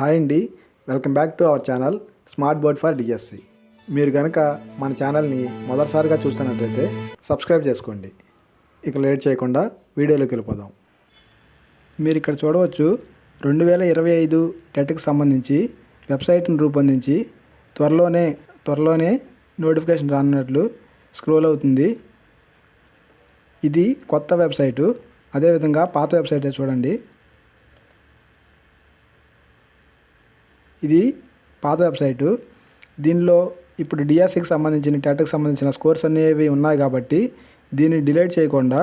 Hi అండి welcome back to our channel smart board for DSC. మీరు కనుక మన ఛానల్ని మొదటిసారిగా చూస్తున్నట్లయితే సబ్స్క్రైబ్ చేసుకోండి. ఇక లేట్ చేయకుండా వీడియోలోకి వెళ్ళిపోదాం. మీరు ఇక్కడ చూడవచ్చు రెండు వేల ఇరవై ఐదు టెట్కి సంబంధించి వెబ్సైట్ను రూపొందించి త్వరలోనే త్వరలోనే నోటిఫికేషన్ రానున్నట్లు స్క్రోల్ అవుతుంది. ఇది కొత్త వెబ్సైటు అదేవిధంగా పాత వెబ్సైటే చూడండి. ఇది పాత వెబ్సైటు. దీనిలో ఇప్పుడు డిఎస్సికి సంబంధించిన టెట్కి సంబంధించిన స్కోర్స్ అనేవి ఉన్నాయి కాబట్టి దీన్ని డిలీట్ చేయకుండా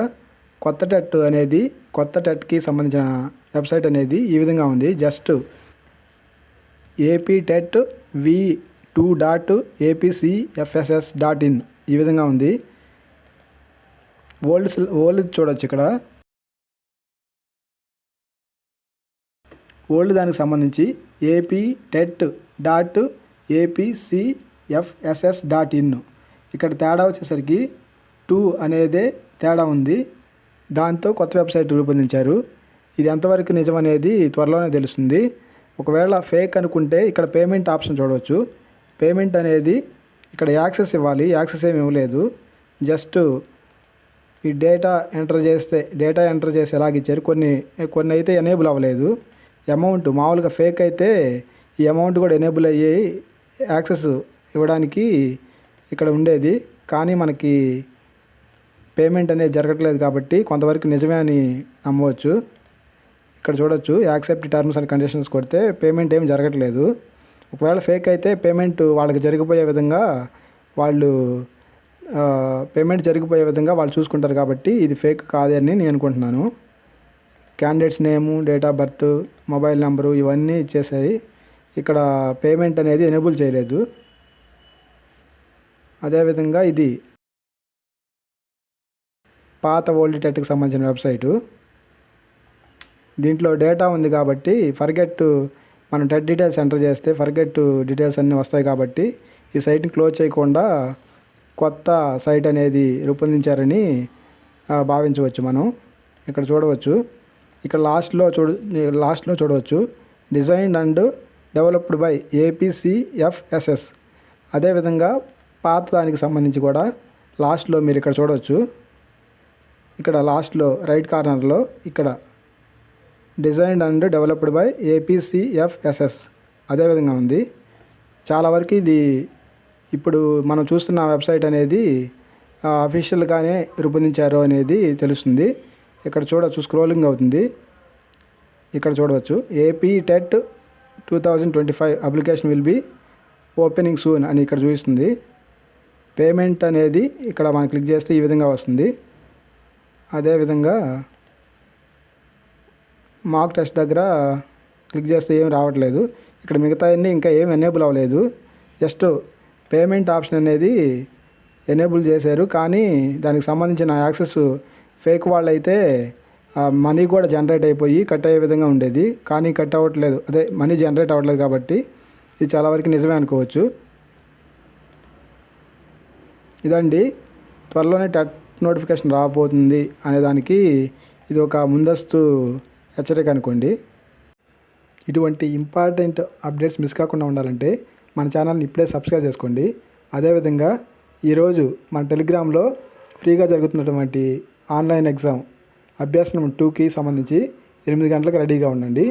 కొత్త టెట్ అనేది కొత్త టెట్కి సంబంధించిన వెబ్సైట్ అనేది ఈ విధంగా ఉంది. Just AP TET V two dot APCFSS dot in ఈ విధంగా ఉంది. ఓల్డ్ ఓల్డ్ చూడొచ్చు ఇక్కడ. ఓల్డ్ దానికి సంబంధించి AP TET dot APCFSS dot in. ఇక్కడ తేడా వచ్చేసరికి టూ అనేదే తేడా ఉంది. దాంతో కొత్త వెబ్సైట్ రూపొందించారు. ఇది ఎంతవరకు నిజం అనేది త్వరలోనే తెలుస్తుంది. ఒకవేళ ఫేక్ అనుకుంటే ఇక్కడ పేమెంట్ ఆప్షన్ చూడవచ్చు. పేమెంట్ అనేది ఇక్కడ యాక్సెస్ ఇవ్వాలి. యాక్సెస్ ఏమి ఇవ్వలేదు. జస్ట్ ఈ డేటా ఎంటర్ చేస్తే డేటా ఎంటర్ చేసి ఎలాగ ఇచ్చారు. కొన్ని కొన్ని అయితే ఎనేబుల్ అవ్వలేదు. అమౌంట్ మామూలుగా ఫేక్ అయితే ఈ అమౌంట్ కూడా ఎనేబుల్ అయ్యి యాక్సెస్ ఇవ్వడానికి ఇక్కడ ఉండేది. కానీ మనకి పేమెంట్ అనేది జరగట్లేదు కాబట్టి కొంతవరకు నిజమే అని నమ్మవచ్చు. ఇక్కడ చూడొచ్చు యాక్సెప్ట్ టర్మ్స్ అండ్ కండిషన్స్ కొడితే పేమెంట్ ఏం జరగట్లేదు. ఒకవేళ ఫేక్ అయితే పేమెంట్ వాళ్ళకి జరిగిపోయే విధంగా వాళ్ళు పేమెంట్ జరిగిపోయే విధంగా వాళ్ళు చూసుకుంటారు కాబట్టి ఇది ఫేక్ కాదని నేను అనుకుంటున్నాను. Candidates name date of birth mobile number ఇవన్నీ ఇచ్చేసాయి ఇక్కడ పేమెంట్ అనేది ఎనేబుల్ చేయలేదు. అదేవిధంగా ఇది పాత ఓల్డ్ టెట్కి సంబంధించిన వెబ్సైటు దీంట్లో డేటా ఉంది కాబట్టి ఫర్గెట్ మనం టెట్ డీటెయిల్స్ ఎంటర్ చేస్తే ఫర్గెట్ డీటెయిల్స్ అన్నీ వస్తాయి కాబట్టి ఈ సైట్ని క్లోజ్ చేయకుండా కొత్త సైట్ అనేది రూపొందించారని భావించవచ్చు మనం. ఇక్కడ చూడవచ్చు. ఇక్కడ లాస్ట్లో చూడ లాస్ట్లో చూడవచ్చు. Design and developed by APCFSS అదేవిధంగా పాత దానికి సంబంధించి కూడా లాస్ట్లో మీరు ఇక్కడ చూడవచ్చు. ఇక్కడ లాస్ట్లో రైట్ కార్నర్లో ఇక్కడ designed and developed by APCFSS అదేవిధంగా ఉంది. చాలా వరకు ఇది ఇప్పుడు మనం చూస్తున్న వెబ్సైట్ అనేది అఫీషియల్గానే రూపొందించారు అనేది తెలుస్తుంది. ఇక్కడ చూడవచ్చు స్క్రోలింగ్ అవుతుంది. ఇక్కడ చూడవచ్చు. AP TET two thousand twenty five application will be opening soon అని ఇక్కడ చూపిస్తుంది. పేమెంట్ అనేది ఇక్కడ మనం క్లిక్ చేస్తే ఈ విధంగా వస్తుంది. అదేవిధంగా మాక్ టెస్ట్ దగ్గర క్లిక్ చేస్తే ఏం రావట్లేదు. ఇక్కడ మిగతా అన్నీ ఇంకా ఏం ఎనేబుల్ అవ్వలేదు. జస్ట్ పేమెంట్ ఆప్షన్ అనేది ఎనేబుల్ చేశారు. కానీ దానికి సంబంధించిన యాక్సెస్ ఫేక్ వాళ్ళైతే మనీ కూడా జనరేట్ అయిపోయి కట్ అయ్యే విధంగా ఉండేది. కానీ కట్ అవ్వట్లేదు. అదే మనీ జనరేట్ అవ్వట్లేదు కాబట్టి ఇది చాలా వరకు నిజమే అనుకోవచ్చు. ఇదండి. త్వరలోనే టట్ నోటిఫికేషన్ రాబోతుంది అనే దానికి ఇది ఒక ముందస్తు హెచ్చరిక అనుకోండి. ఇటువంటి ఇంపార్టెంట్ అప్డేట్స్ మిస్ కాకుండా ఉండాలంటే మన ఛానల్ని ఇప్పుడే సబ్స్క్రైబ్ చేసుకోండి. అదేవిధంగా ఈరోజు మన టెలిగ్రామ్లో ఫ్రీగా జరుగుతున్నటువంటి ఆన్లైన్ ఎగ్జామ్. అభ్యాసనం టూకి సంబంధించి ఎనిమిది గంటలకు రెడీగా ఉండండి.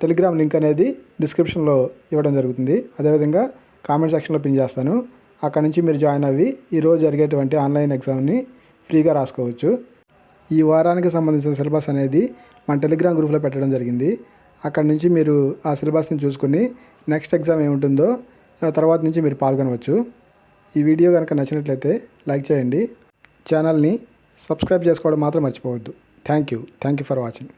టెలిగ్రామ్ లింక్ అనేది డిస్క్రిప్షన్లో ఇవ్వడం జరుగుతుంది. అదేవిధంగా కామెంట్ సెక్షన్లో పిన్ చేస్తాను. అక్కడ నుంచి మీరు జాయిన్ అవ్వి ఈరోజు జరిగేటువంటి ఆన్లైన్ ఎగ్జామ్ని ఫ్రీగా రాసుకోవచ్చు. ఈ వారానికి సంబంధించిన సిలబస్ అనేది మన టెలిగ్రామ్ గ్రూప్లో పెట్టడం జరిగింది. అక్కడ నుంచి మీరు ఆ సిలబస్ని చూసుకొని నెక్స్ట్ ఎగ్జామ్ ఏముంటుందో తర్వాత నుంచి మీరు పాల్గొనవచ్చు. ఈ వీడియో కనుక నచ్చినట్లయితే లైక్ చేయండి. ఛానల్ని సబ్స్క్రైబ్ చేసుకోవడం మాత్రం మర్చిపోవద్దు. Thank you thank you for watching